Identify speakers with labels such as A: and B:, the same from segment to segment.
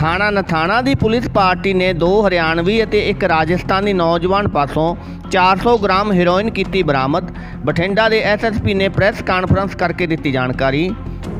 A: ਥਾਣਾ ਨਥਾਣਾ ਦੀ police party ਨੇ ਦੋ ਹਰਿਆਣਵੀ ਅਤੇ ਇੱਕ ਰਾਜਸਥਾਨੀ ਨੌਜਵਾਨ ਪਾਸੋਂ 400 ਗ੍ਰਾਮ ਹੈਰੋਇਨ ਕੀਤੀ ਬਰਾਮਦ। ਬਠਿੰਡਾ ਦੇ ਐਸਐਸਪੀ ਨੇ ਪ੍ਰੈਸ ਕਾਨਫਰੰਸ ਕਰਕੇ ਦਿੱਤੀ ਜਾਣਕਾਰੀ।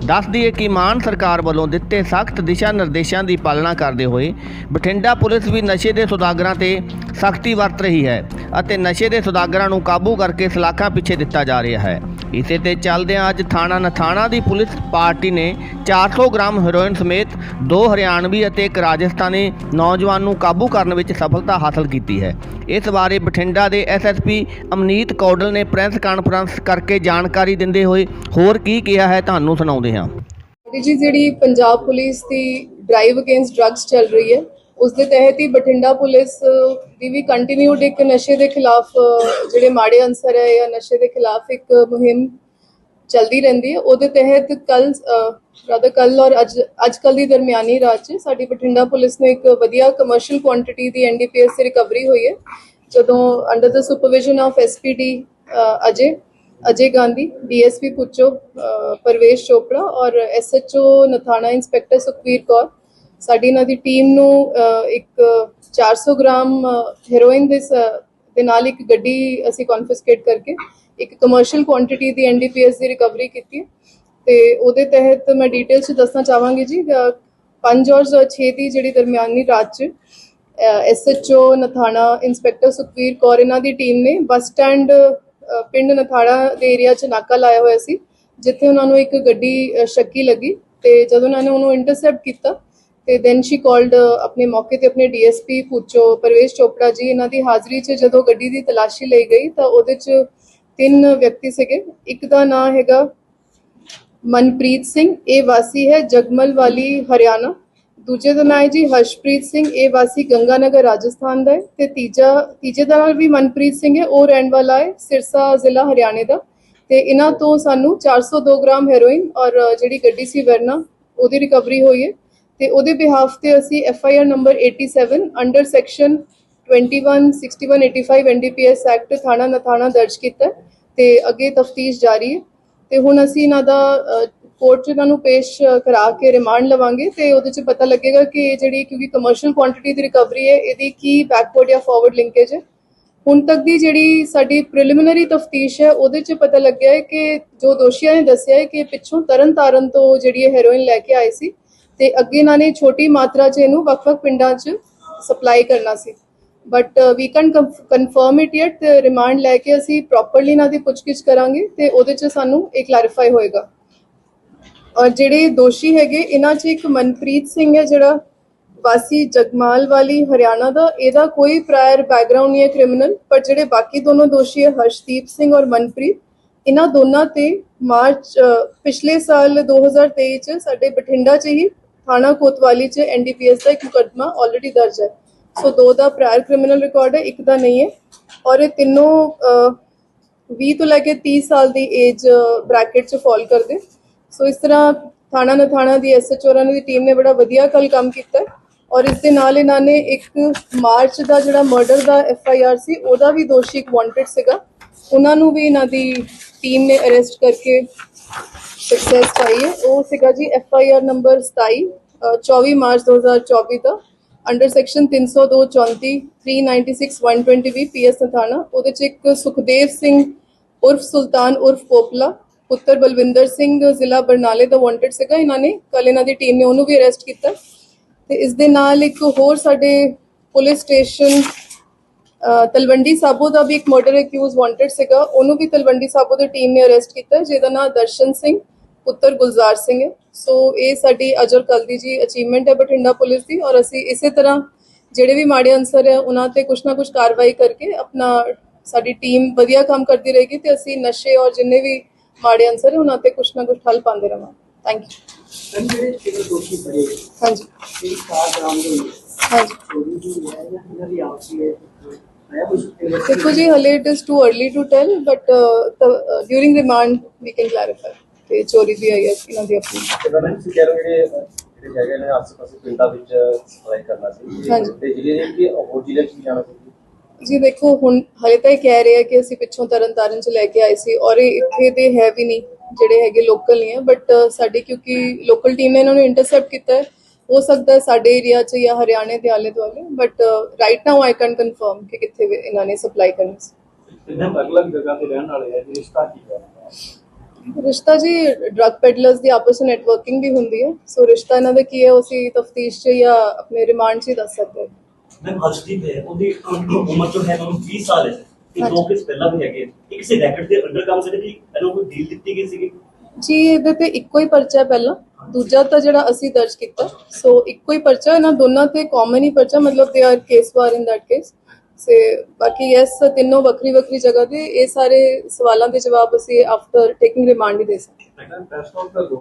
A: ਦੱਸ ਦਈਏ ਕਿ ਮਾਨ ਸਰਕਾਰ ਵੱਲੋਂ ਦਿੱਤੇ ਸਖਤ ਦਿਸ਼ਾ ਨਿਰਦੇਸ਼ਾਂ ਦੀ ਪਾਲਣਾ ਕਰਦੇ ਹੋਏ ਬਠਿੰਡਾ ਪੁਲਿਸ ਵੀ ਨਸ਼ੇ ਦੇ ਸੁਦਾਗਰਾਂ ਤੇ ਸਖਤੀ ਵਰਤ ਰਹੀ ਹੈ ਅਤੇ ਨਸ਼ੇ ਦੇ ਸੁਦਾਗਰਾਂ ਨੂੰ ਕਾਬੂ ਕਰਕੇ ਸਲਾਖਾਂ ਪਿੱਛੇ ਦਿੱਤਾ ਜਾ ਰਿਹਾ ਹੈ। ਇਸੇ ਤੇ ਚੱਲਦਿਆਂ ਅੱਜ ਥਾਣਾ ਨਥਾਣਾ ਦੀ ਪੁਲਿਸ ਪਾਰਟੀ ਨੇ 400 ਗ੍ਰਾਮ ਹੈਰੋਇਨ ਸਮੇਤ ਦੋ ਹਰਿਆਣਵੀ ਅਤੇ ਇੱਕ ਰਾਜਸਥਾਨੀ ਨੌਜਵਾਨ ਨੂੰ ਕਾਬੂ ਕਰਨ ਵਿੱਚ ਸਫਲਤਾ ਹਾਸਲ ਕੀਤੀ ਹੈ। ਇਸ ਬਾਰੇ ਬਠਿੰਡਾ ਦੇ ਐਸਐਸਪੀ ਅਮਨੀਤ ਕੌਡਲ ਨੇ ਪ੍ਰੈਸ ਕਾਨਫਰੰਸ ਕਰਕੇ ਜਾਣਕਾਰੀ ਦਿੰਦੇ ਹੋਏ ਹੋਰ ਕੀ ਕਿਹਾ ਹੈ ਤੁਹਾਨੂੰ ਸੁਣਾਉਂਦੇ ਹਾਂ।
B: ਜੀ, ਜਿਹੜੀ ਪੰਜਾਬ ਪੁਲਿਸ ਦੀ ਡਰਾਈਵ ਅਗੇਂਸਟ ਡਰੱਗਸ ਚੱਲ ਰਹੀ ਹੈ, ਉਸ ਦੇ ਤਹਿਤ ਹੀ ਬਠਿੰਡਾ ਪੁਲਿਸ ਦੀ ਵੀ ਕੰਟੀਨਿਊਡ ਇੱਕ ਨਸ਼ੇ ਦੇ ਖਿਲਾਫ, ਜਿਹੜੇ ਮਾੜੇ ਅਨਸਰ ਹੈ ਜਾਂ ਨਸ਼ੇ ਦੇ ਖਿਲਾਫ ਇੱਕ ਮੁਹਿੰਮ ਚੱਲਦੀ ਰਹਿੰਦੀ ਹੈ, ਉਹਦੇ ਤਹਿਤ ਕੱਲ ਰਾਦਾ ਕੱਲ ਔਰ ਅੱਜ ਅੱਜ ਕੱਲ ਦੀ ਦਰਮਿਆਨੀ ਰਾਤ 'ਚ ਸਾਡੀ ਬਠਿੰਡਾ ਪੁਲਿਸ ਨੇ ਇੱਕ ਵਧੀਆ ਕਮਰਸ਼ੀਅਲ ਕੁਆਂਟੀਟੀ ਦੀ ਐਨਡੀਪੀਐਸ ਦੀ ਰਿਕਵਰੀ ਹੋਈ ਹੈ, ਜਦੋਂ under the supervision of SPD Ajay Ajay Gandhi DSP ਪੁੱਚੋ uh, Parvesh Chopra ਔਰ ਐਸਐਚਓ ਨਥਾਣਾ ਇੰਸਪੈਕਟਰ ਸੁਖਵੀਰ ਕੌਰ। ਸਾਡੀ ਇਹਨਾਂ ਦੀ ਟੀਮ ਨੂੰ ਅ, ਇੱਕ 400 ਗ੍ਰਾਮ ਹੈਰੋਇਨ ਦੇ ਸ- ਦੇ ਨਾਲ ਇੱਕ ਗੱਡੀ ਅਸੀਂ ਕਨਫਿਸਕੇਟ ਕਰਕੇ ਇੱਕ ਕਮਰਸ਼ੀਅਲ ਕੁਆਂਟੀਟੀ ਦੀ ਐਨਡੀਪੀਐਸ ਦੀ ਰਿਕਵਰੀ ਕੀਤੀ ਹੈ। ਤੇ ਉਹਦੇ ਤਹਿਤ ਮੈਂ ਡਿਟੇਲ ਚ ਦੱਸਣਾ ਚਾਹਾਂਗੀ ਜੀ 5 ਔਰ 6 ਦੀ ਜਿਹੜੀ ਦਰਮਿਆਨੀ ਰਾਤ ਚ ਐਸਐਚਓ ਨਥਾਣਾ ਇੰਸਪੈਕਟਰ ਸੁਖਵੀਰ ਕੌਰ ਇਹਨਾਂ ਦੀ ਟੀਮ ਨੇ ਬੱਸ ਸਟੈਂਡ ਪਿੰਡ ਨਥਾੜਾ ਦੇ ਏਰੀਆ 'ਚ ਨਾਕਾ ਲਾਇਆ ਹੋਇਆ ਸੀ, ਜਿੱਥੇ ਉਹਨਾਂ ਨੂੰ ਇੱਕ ਗੱਡੀ ਸ਼ੱਕੀ ਲੱਗੀ ਤੇ ਜਦੋਂ ਉਹਨਾਂ ਨੇ ਉਹਨੂੰ ਇੰਟਰਸੈਪਟ ਕੀਤਾ ਤੇ ਦੈਨ ਸ਼ੀ ਕਾਲਡ ਆਪਣੇ ਮੌਕੇ ਤੇ ਆਪਣੇ ਡੀਐਸਪੀ ਪੁੱਚੋ ਪਰਵੇਸ਼ ਚੋਪੜਾ ਜੀ, ਇਹਨਾਂ ਦੀ ਹਾਜ਼ਰੀ 'ਚ ਜਦੋਂ ਗੱਡੀ ਦੀ ਤਲਾਸ਼ੀ ਲਈ ਗਈ ਤਾਂ ਉਹਦੇ 'ਚ ਤਿੰਨ ਵਿਅਕਤੀ ਸੀਗੇ। ਇੱਕ ਦਾ ਨਾਮ ਹੈਗਾ ਮਨਪ੍ਰੀਤ ਸਿੰਘ, ਇਹ ਵਾਸੀ ਹੈ ਜਗਮਲ ਵਾਲੀ ਹਰਿਆਣਾ। ਦੂਜੇ ਦਾ ਨਾਂ ਹੈ ਜੀ ਹਰਸ਼ਪ੍ਰੀਤ ਸਿੰਘ, ਇਹ ਵਾਸੀ ਗੰਗਾਨਗਰ ਰਾਜਸਥਾਨ ਦਾ ਹੈ ਤੇ ਤੀਜਾ, ਤੀਜੇ ਦਾ ਨਾਮ ਵੀ ਮਨਪ੍ਰੀਤ ਸਿੰਘ ਹੈ, ਉਹ ਰਹਿਣ ਵਾਲਾ ਹੈ ਸਿਰਸਾ ਜ਼ਿਲ੍ਹਾ ਹਰਿਆਣੇ ਦਾ ਤੇ ਇਹਨਾਂ ਤੋਂ ਸਾਨੂੰ 402 ਗ੍ਰਾਮ ਹੈਰੋਇਨ ਔਰ ਜਿਹੜੀ ਗੱਡੀ ਸੀ ਵਰਨਾ, ਉਹਦੀ ਰਿਕਵਰੀ ਹੋਈ ਹੈ ਤੇ ਉਹਦੇ ਬਿਹਾਫ ਤੇ ਅਸੀਂ F I R number 87 under section 21 61 85 NDPS act ਥਾਣਾ ਨਥਾਣਾ ਦਰਜ ਕੀਤਾ ਹੈ ਤੇ ਅੱਗੇ ਤਫਤੀਸ਼ ਜਾਰੀ ਹੈ ਤੇ ਹੁਣ ਅਸੀਂ ਇਹਨਾਂ ਦਾ ਕੋਰਟ 'ਚ ਇਹਨਾਂ ਨੂੰ ਪੇਸ਼ ਕਰਾ ਕੇ ਰਿਮਾਂਡ ਲਵਾਂਗੇ ਤੇ ਉਹਦੇ 'ਚ ਪਤਾ ਲੱਗੇਗਾ ਕਿ ਇਹ ਜਿਹੜੀ, ਕਿਉਂਕਿ ਕਮਰਸ਼ੀਅਲ ਕੁਆਂਟੀਟੀ ਦੀ ਰਿਕਵਰੀ ਹੈ, ਇਹਦੀ ਕੀ ਬੈਕਵਰਡ ਜਾਂ ਫਾਰਵਰਡ ਲਿੰਕੇਜ ਹੈ। ਹੁਣ ਤੱਕ ਦੀ ਜਿਹੜੀ ਸਾਡੀ ਪ੍ਰੀਲਿਮਿਨਰੀ ਤਫਤੀਸ਼ ਹੈ, ਉਹਦੇ 'ਚ ਪਤਾ ਲੱਗਿਆ ਹੈ ਕਿ ਜੋ ਦੋਸ਼ੀਆਂ ਨੇ ਦੱਸਿਆ ਹੈ ਕਿ ਪਿੱਛੋਂ ਤਰਨ ਤਾਰਨ ਤੋਂ ਜਿਹੜੀ ਇਹ ਹੈਰੋਇਨ ਲੈ ਕੇ ਆਏ ਸੀ ਤੇ ਅੱਗੇ ਇਹਨਾਂ ਨੇ ਛੋਟੀ ਮਾਤਰਾ 'ਚ ਇਹਨੂੰ ਵੱਖ-ਵੱਖ ਪਿੰਡਾਂ 'ਚ ਸਪਲਾਈ ਕਰਨਾ ਸੀ। But we can confirm it yet remand ਲੈ ਕੇ ਅਸੀਂ ਪ੍ਰੋਪਰਲੀ ਇਹਨਾਂ ਦੀ ਪੁੱਛਗਿੱਛ ਕਰਾਂਗੇ ਤੇ ਉਹਦੇ 'ਚ ਸਾਨੂੰ ਇਹ ਕਲੈਰੀਫਾਈ ਹੋਏਗਾ। ਔਰ ਜਿਹੜੇ ਦੋਸ਼ੀ ਹੈਗੇ ਇਹਨਾਂ 'ਚ ਇੱਕ ਮਨਪ੍ਰੀਤ ਸਿੰਘ ਹੈ ਜਿਹੜਾ ਵਾਸੀ ਜਗਮਾਲ ਵਾਲੀ ਹਰਿਆਣਾ ਦਾ। ਇਹਦਾ ਕੋਈ ਪ੍ਰਾਇਰ ਬੈਕਗ੍ਰਾਉਂਡ ਨਹੀਂ ਹੈ ਕ੍ਰਿਮੀਨਲ ਪਰ ਜਿਹੜੇ ਬਾਕੀ ਦੋਨੋਂ ਦੋਸ਼ੀ ਹੈ ਹਰਸ਼ਦੀਪ ਸਿੰਘ ਔਰ ਮਨਪ੍ਰੀਤ ਇਹਨਾਂ ਦੋਨਾਂ ਤੇ ਮਾਰਚ ਪਿਛਲੇ ਸਾਲ 2023 ਚ ਸਾਡੇ ਬਠਿੰਡਾ 'ਚ ਹੀ ਥਾਣਾ ਕੋਤਵਾਲੀ 'ਚ ਐਨਡੀਪੀਐਸ ਦਾ ਇੱਕ ਮੁਕੱਦਮਾ ਆਲਰੇਡੀ ਦਰਜ ਹੈ। ਸੋ ਦੋ ਦਾ ਪ੍ਰਾਇਰ ਕ੍ਰਿਮੀਨਲ ਰਿਕਾਰਡ ਹੈ ਇੱਕ ਦਾ ਨਹੀਂ ਹੈ। ਔਰ ਇਹ ਤਿੰਨੋਂ ਅ, 20 ਤੋਂ ਲੈ ਕੇ 30 ਸਾਲ ਦੀ ਏਜ ਬ੍ਰੈਕਟ 'ਚ ਫਾਲ ਕਰਦੇ। ਸੋ ਇਸ ਤਰ੍ਹਾਂ ਥਾਣਾ ਨਥਾਣਾ ਦੀ ਐਸਐਚਓ ਹੋਰਾਂ ਦੀ ਟੀਮ ਨੇ ਬੜਾ ਵਧੀਆ ਕੱਲ ਕੰਮ ਕੀਤਾ ਔਰ ਇਸ ਦੇ ਨਾਲ ਇਹਨਾਂ ਨੇ ਇੱਕ ਮਾਰਚ ਦਾ ਜਿਹੜਾ ਮਰਡਰ ਦਾ ਐਫਆਈਆਰ ਸੀ ਉਹਦਾ ਵੀ ਦੋਸ਼ੀ ਇੱਕ ਵਾਂਟਡ ਸੀਗਾ। ਉਹਨਾਂ ਨੂੰ ਵੀ ਇਹਨਾਂ ਦੀ ਟੀਮ ਨੇ ਅਰੈਸਟ ਕਰਕੇ ਸਕਸੈਸ ਪਾਈ ਹੈ। ਉਹ ਸੀਗਾ ਜੀ ਐਫਆਈਆਰ ਨੰਬਰ 27 ਅ, 24 ਮਾਰਚ 2024 ਦਾ ਅੰਡਰ ਸੈਕਸ਼ਨ 302 34 396 120 ਵੀ ਪੀਐਸ ਨਥਾਣਾ। ਉਹਦੇ ਚ ਇੱਕ ਸੁਖਦੇਵ ਸਿੰਘ ਉਰਫ ਸੁਲਤਾਨ ਉਰਫ ਪੋਪਲਾ ਪੁੱਤਰ ਬਲਵਿੰਦਰ ਸਿੰਘ ਜ਼ਿਲ੍ਹਾ ਬਰਨਾਲੇ ਦਾ ਵਾਂਟਡ ਸੀਗਾ, ਇਹਨਾਂ ਨੇ। ਕੱਲ ਇਹਨਾਂ ਦੀ ਟੀਮ ਨੇ ਉਹਨੂੰ ਵੀ ਅਰੈਸਟ ਕੀਤਾ। ਤੇ ਇਸ ਦੇ ਨਾਲ ਇੱਕ ਹੋਰ ਸਾਡੇ ਪੁਲਿਸ ਸਟੇਸ਼ਨ ਤਲਵੰਡੀ ਸਾਬੋ ਦਾ ਵੀ ਇੱਕ ਮਰਡਰ ਅਕਿਊਜ਼ ਵਾਂਟਡ ਸੀਗਾ। ਉਹਨੂੰ ਵੀ ਤਲਵੰਡੀ ਸਾਬੋ ਦੀ ਟੀਮ ਨੇ ਅਰੈਸਟ ਕੀਤਾ। ਜਿਹਦਾ ਨਾਮ ਦਰਸ਼ਨ ਸਿੰਘ, ਪੁੱਤਰ ਗੁਲਜ਼ਾਰ ਸਿੰਘ ਹੈ। ਸੋ ਇਹ ਸਾਡੀ ਅਜਰ ਕੱਲ ਦੀ ਜੀ ਅਚੀਵਮੈਂਟ ਹੈ ਬਠਿੰਡਾ ਪੁਲਿਸ ਦੀ ਔਰ ਅਸੀਂ ਇਸੇ ਤਰ੍ਹਾਂ ਜਿਹੜੇ ਵੀ ਮਾੜੇ ਅਨਸਰ ਹੈ, ਉਹਨਾਂ ਤੇ ਕੁਛ ਨਾ ਕੁਛ ਕਾਰਵਾਈ ਕਰਕੇ ਆਪਣਾ ਸਾਡੀ ਟੀਮ ਵਧੀਆ ਕੰਮ ਕਰਦੀ ਰਹੇਗੀ ਤੇ ਅਸੀਂ ਨਸ਼ੇ ਔਰ ਜਿੰਨੇ ਵੀ ਮਾੜੇ ਅਨਸਰ ਹੈ ਉਹਨਾਂ ਤੇ ਕੁਛ ਨਾ ਕੁਛ ਠੱਲ ਪਾਉਂਦੇ ਰਹਾਂਗੇ ਥੈਂਕ ਯੂ
C: ਜਿਹੜੇ ਤਿੰਨ ਦੋਸ਼ੀ ਫੜੇ?
B: ਹਾਂਜੀ।
C: ਇਹ ਕਾਰ ਬਰਾਮਦ ਹੋਈ
B: ਹਾਂਜੀ।
C: ਚੋਰੀ ਦੀ ਹੈ ਜਾਂ ਇਹਨਾਂ ਦੀ ਆਪਸੀ ਹੈ ਆਇਆ ਕੁਝ
B: ਦੇਖੋ ਜੀ ਹਲੇ it is too early to tell but during remand we can clarify ਕਿ ਚੋਰੀ ਵੀ ਆਈ ਹੈ ਇਹਨਾਂ ਦੀ ਆਪਣੀ।
D: ਉਹਨਾਂ ਤੁਸੀਂ ਕਹਿ ਰਹੇ ਹੋ ਜਿਹੜੇ ਜਿਹੜੇ ਹੈਗੇ ਨੇ ਆਸ ਪਾਸੇ ਪਿੰਡਾਂ ਵਿੱਚ ਸਪਲਾਈ ਕਰਨਾ ਸੀ।
B: ਹਾਂਜੀ।
D: ਤੇ ਜ਼ਿਲ੍ਹੇ ਦੇ ਕਿ ਹੋਰ ਜ਼ਿਲ੍ਹੇ ਚ ਵੀ ਜਾਣਾ ਸੀ।
B: ਜੀ ਦੇਖੋ ਹੁਣ ਹਲੇ ਤਾਂ ਇਹ ਕਹਿ ਰਹੇ ਆ ਕਿ ਅਸੀਂ ਪਿੱਛੋਂ ਤਰਨ ਤਾਰਨ ਚ ਲੈ ਕੇ ਆਏ ਸੀ ਔਰ ਇਹ ਇੱਥੇ ਦੇ ਹੈ ਵੀ ਨਹੀਂ ਜਿਹੜੇ ਹੈਗੇ ਲੋਕਲ ਨਹੀਂ ਹੈ ਬਟ ਸਾਡੀ ਕਿਉਂਕਿ ਲੋਕਲ ਟੀਮ ਨੇ ਇਹਨਾਂ ਨੂੰ ਇੰਟਰਸੈਪਟ ਕੀਤਾ ਹੈ। ਹੋ ਸਕਦਾ ਹੈ ਸਾਡੇ ਏਰੀਆ 'ਚ ਜਾਂ ਹਰਿਆਣੇ ਦੇ ਆਲੇ ਦੁਆਲੇ but right now I can confirm ਕਿ ਕਿੱਥੇ ਵੀ ਇਹਨਾਂ ਨੇ ਸਪਲਾਈ ਕਰਨੀ ਸੀ।
D: ਇਹਨਾਂ ਅਲੱਗ ਜਗ੍ਹਾ ਤੇ ਰਹਿਣ ਵਾਲੇ ਹੈ ਰਿਸ਼ਤਾ ਕੀ ਹੈ?
B: ਰਿਸ਼ਤਾ ਜੀ ਡਰਗ ਪੈਡਲਰਸ ਦੀ ਆਪਸ ਵਿੱਚ ਨੈਟਵਰਕਿੰਗ ਵੀ ਹੁੰਦੀ ਹੈ। ਸੋ ਰਿਸ਼ਤਾ ਇਹਨਾਂ ਦਾ ਕੀ ਹੈ ਉਹ ਅਸੀਂ ਤਫਤੀਸ਼ 'ਚ ਜਾਂ ਆਪਣੇ ਰਿਮਾਂਡ 'ਚ ਹੀ ਦੱਸ ਸਕਦੇ ਹਾਂ।
E: ਮੈਂ ਹਰਸ਼ਦੀਪ ਹੈ ਉਹਦੀ ਉਮਰ ਜੋ ਹੈ ਉਹ 20 ਸਾਲ ਹੈ। ਤੇ ਦੋ ਕਿਸ ਪਹਿਲਾਂ ਵੀ ਹੈਗੇ ਇਹ ਕਿਸੇ ਰੈਕਟ ਦੇ ਅੰਡਰ ਕੰਮ ਕਰਦੇ ਕਿ ਇਹਨੂੰ ਕੋਈ ਡੀਲ ਦਿੱਤੀ ਗਈ ਸੀਗੀ?
B: ਜੀ ਇਹਦੇ ਤੇ ਇੱਕੋ ਹੀ ਪਰਚਾ ਪਹਿਲਾਂ। ਦੂਜਾ ਤਾਂ ਜਿਹੜਾ ਅਸੀਂ ਦਰਜ ਕੀਤਾ। ਸੋ ਇੱਕੋ ਹੀ ਪਰਚਾ ਇਹਨਾਂ ਦੋਨਾਂ ਤੇ ਕਾਮਨ ਹੀ ਪਰਚਾ ਮਤਲਬ they are case were in that case ਸੇ ਬਾਕੀ ਯੈਸ ਤਿੰਨੋਂ ਵੱਖਰੀ ਵੱਖਰੀ ਜਗ੍ਹਾ ਤੇ ਇਹ ਸਾਰੇ ਸਵਾਲਾਂ ਦੇ ਜਵਾਬ ਅਸੀਂ ਆਫਟਰ ਟੇਕਿੰਗ ਰਿਮਾਂਡ ਹੀ ਦੇ ਸਕਦੇ ਹਾਂ।